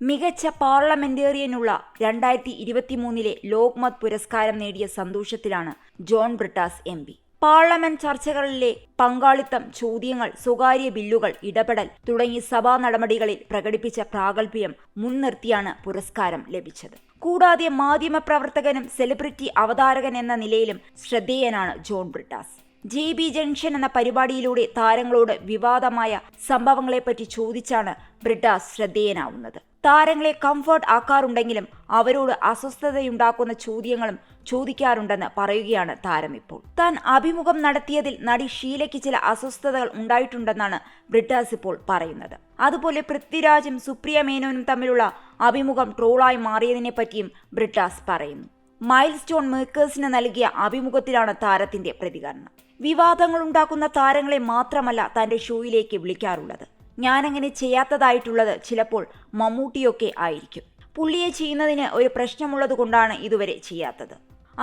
മികച്ച പാർലമെന്റേറിയനുള്ള രണ്ടായിരത്തി ഇരുപത്തിമൂന്നിലെ ലോക്മത് പുരസ്കാരം നേടിയ സന്തോഷത്തിലാണ് John Brittas M P. Parliament ചർച്ചകളിലെ പങ്കാളിത്തം ചോദ്യങ്ങൾ സ്വകാര്യ ബില്ലുകൾ ഇടപെടൽ തുടങ്ങി സഭാ നടപടികളിൽ പ്രകടിപ്പിച്ച പ്രാഗൽഭ്യം മുൻനിർത്തിയാണ് പുരസ്കാരം ലഭിച്ചത്. കൂടാതെ മാധ്യമപ്രവർത്തകനും സെലിബ്രിറ്റി അവതാരകൻ എന്ന നിലയിലും ശ്രദ്ധേയനാണ് John Brittas. J B junction എന്ന പരിപാടിയിലൂടെ താരങ്ങളോട് വിവാദമായ സംഭവങ്ങളെപ്പറ്റി ചോദിച്ചാണ് ബ്രിട്ടാസ് ശ്രദ്ധേയനാവുന്നത്. താരങ്ങളെ കംഫർട്ട് ആക്കാറുണ്ടെങ്കിലും അവരോട് അസ്വസ്ഥതയുണ്ടാക്കുന്ന ചോദ്യങ്ങളും ചോദിക്കാറുണ്ടെന്ന് പറയുകയാണ് താരം ഇപ്പോൾ. താൻ അഭിമുഖം നടത്തിയതിൽ നടി ഷീലയ്ക്ക് ചില അസ്വസ്ഥതകൾ ഉണ്ടായിട്ടുണ്ടെന്നാണ് ബ്രിട്ടാസ് ഇപ്പോൾ പറയുന്നത്. അതുപോലെ പൃഥ്വിരാജും സുപ്രിയ മേനോനും തമ്മിലുള്ള അഭിമുഖം ട്രോളായി മാറിയതിനെ പറ്റിയും ബ്രിട്ടാസ് പറയുന്നു. മൈൽ സ്റ്റോൺ മേക്കേഴ്സിന് നൽകിയ അഭിമുഖത്തിലാണ് താരത്തിന്റെ പ്രതികരണം. വിവാദങ്ങൾ ഉണ്ടാക്കുന്ന താരങ്ങളെ മാത്രമല്ല തന്റെ ഷോയിലേക്ക് വിളിക്കാറുള്ളത്. ഞാനങ്ങനെ ചെയ്യാത്തതായിട്ടുള്ളത് ചിലപ്പോൾ മമ്മൂട്ടിയൊക്കെ ആയിരിക്കും. പുള്ളിയെ ചെയ്യുന്നതിന് ഒരു പ്രശ്നമുള്ളത് കൊണ്ടാണ് ഇതുവരെ ചെയ്യാത്തത്.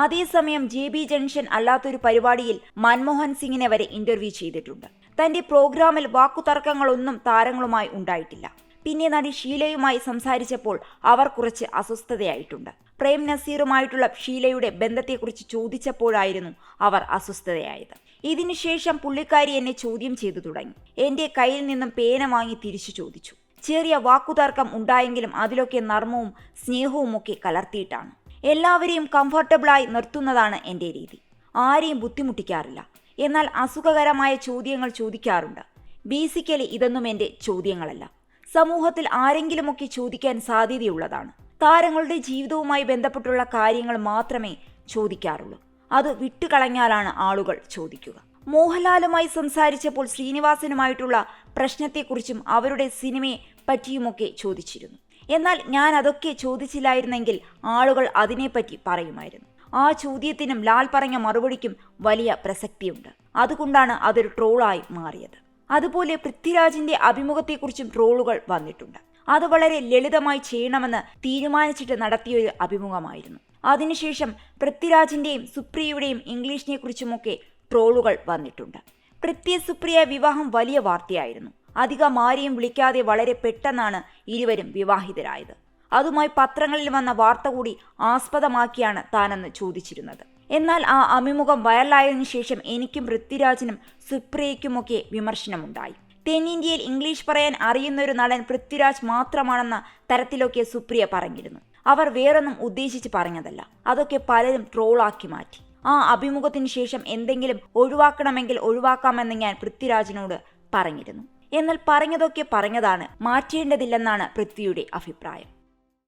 അതേസമയം ജെ ബി ജംഗ്ഷൻ അല്ലാത്തൊരു പരിപാടിയിൽ മൻമോഹൻ സിംഗിനെ വരെ ഇന്റർവ്യൂ ചെയ്തിട്ടുണ്ട്. തന്റെ പ്രോഗ്രാമിൽ വാക്കുതർക്കങ്ങളൊന്നും താരങ്ങളുമായി ഉണ്ടായിട്ടില്ല. പിന്നെ നടി ഷീലയുമായി സംസാരിച്ചപ്പോൾ അവർ കുറച്ച് അസ്വസ്ഥതയായിട്ടുണ്ട്. പ്രേം നസീറുമായിട്ടുള്ള ഷീലയുടെ ബന്ധത്തെക്കുറിച്ച് ചോദിച്ചപ്പോഴായിരുന്നു അവർ അസ്വസ്ഥതയായത്. ഇതിനുശേഷം പുള്ളിക്കാരി എന്നെ ചോദ്യം ചെയ്തു തുടങ്ങി. എന്റെ കയ്യിൽ നിന്നും പേന വാങ്ങി തിരിച്ചു ചോദിച്ചു. ചെറിയ വാക്കുതർക്കം ഉണ്ടായെങ്കിലും അതിലൊക്കെ നർമ്മവും സ്നേഹവും ഒക്കെ കലർത്തിയിട്ടാണ്. എല്ലാവരെയും കംഫർട്ടബിളായി നിർത്തുന്നതാണ് എന്റെ രീതി. ആരെയും ബുദ്ധിമുട്ടിക്കാറില്ല. എന്നാൽ അസുഖകരമായ ചോദ്യങ്ങൾ ചോദിക്കാറുണ്ട്. ബേസിക്കലി ഇതൊന്നും എന്റെ ചോദ്യങ്ങളല്ല. സമൂഹത്തിൽ ആരെങ്കിലുമൊക്കെ ചോദിക്കാൻ സാധ്യതയുള്ളതാണ്. താരങ്ങളുടെ ജീവിതവുമായി ബന്ധപ്പെട്ടുള്ള കാര്യങ്ങൾ മാത്രമേ ചോദിക്കാറുള്ളൂ. അത് വിട്ടുകളഞ്ഞാലാണ് ആളുകൾ ചോദിക്കുക. മോഹൻലാലുമായി സംസാരിച്ചപ്പോൾ ശ്രീനിവാസനുമായിട്ടുള്ള പ്രശ്നത്തെക്കുറിച്ചും അവരുടെ സിനിമയെ പറ്റിയുമൊക്കെ ചോദിച്ചിരുന്നു. എന്നാൽ ഞാൻ അതൊക്കെ ചോദിച്ചില്ലായിരുന്നെങ്കിൽ ആളുകൾ അതിനെപ്പറ്റി പറയുമായിരുന്നു. ആ ചോദ്യത്തിനും ലാൽ പറഞ്ഞ മറുപടിക്കും വലിയ പ്രസക്തിയുണ്ട്. അതുകൊണ്ടാണ് അതൊരു ട്രോളായി മാറിയത്. അതുപോലെ പൃഥ്വിരാജിന്റെ അഭിമുഖത്തെക്കുറിച്ചും ട്രോളുകൾ വന്നിട്ടുണ്ട്. അത് വളരെ ലളിതമായി ചെയ്യണമെന്ന് തീരുമാനിച്ചിട്ട് നടത്തിയൊരു അഭിമുഖമായിരുന്നു. അതിനുശേഷം പൃഥ്വിരാജിന്റെയും സുപ്രിയയുടെയും ഇംഗ്ലീഷിനെ കുറിച്ചുമൊക്കെ ട്രോളുകൾ വന്നിട്ടുണ്ട്. പൃഥ്വി സുപ്രിയ വിവാഹം വലിയ വാർത്തയായിരുന്നു. അധികം ആരെയും വിളിക്കാതെ വളരെ പെട്ടെന്നാണ് ഇരുവരും വിവാഹിതരായത്. അതുമായി പത്രങ്ങളിൽ വന്ന വാർത്ത കൂടി ആസ്പദമാക്കിയാണ് താനെന്ന് ചോദിച്ചിരുന്നത്. എന്നാൽ ആ അഭിമുഖം വൈറലായതിനു ശേഷം എനിക്കും പൃഥ്വിരാജിനും സുപ്രിയയ്ക്കുമൊക്കെ വിമർശനമുണ്ടായി. തെന്നിന്ത്യയിൽ ഇംഗ്ലീഷ് പറയാൻ അറിയുന്ന ഒരു നടൻ പൃഥ്വിരാജ് മാത്രമാണെന്ന തരത്തിലൊക്കെ സുപ്രിയ പറഞ്ഞിരുന്നു. അവർ വേറൊന്നും ഉദ്ദേശിച്ച് പറഞ്ഞതല്ല. അതൊക്കെ പലരും ട്രോളാക്കി മാറ്റി. ആ അഭിമുഖത്തിന് ശേഷം എന്തെങ്കിലും ഒഴിവാക്കണമെങ്കിൽ ഒഴിവാക്കാമെന്ന് ഞാൻ പൃഥ്വിരാജിനോട് പറഞ്ഞിരുന്നു. എന്നാൽ പറഞ്ഞതൊക്കെ പറഞ്ഞതാണ് മാറ്റേണ്ടതില്ലെന്നാണ് പൃഥ്വിയുടെ അഭിപ്രായം.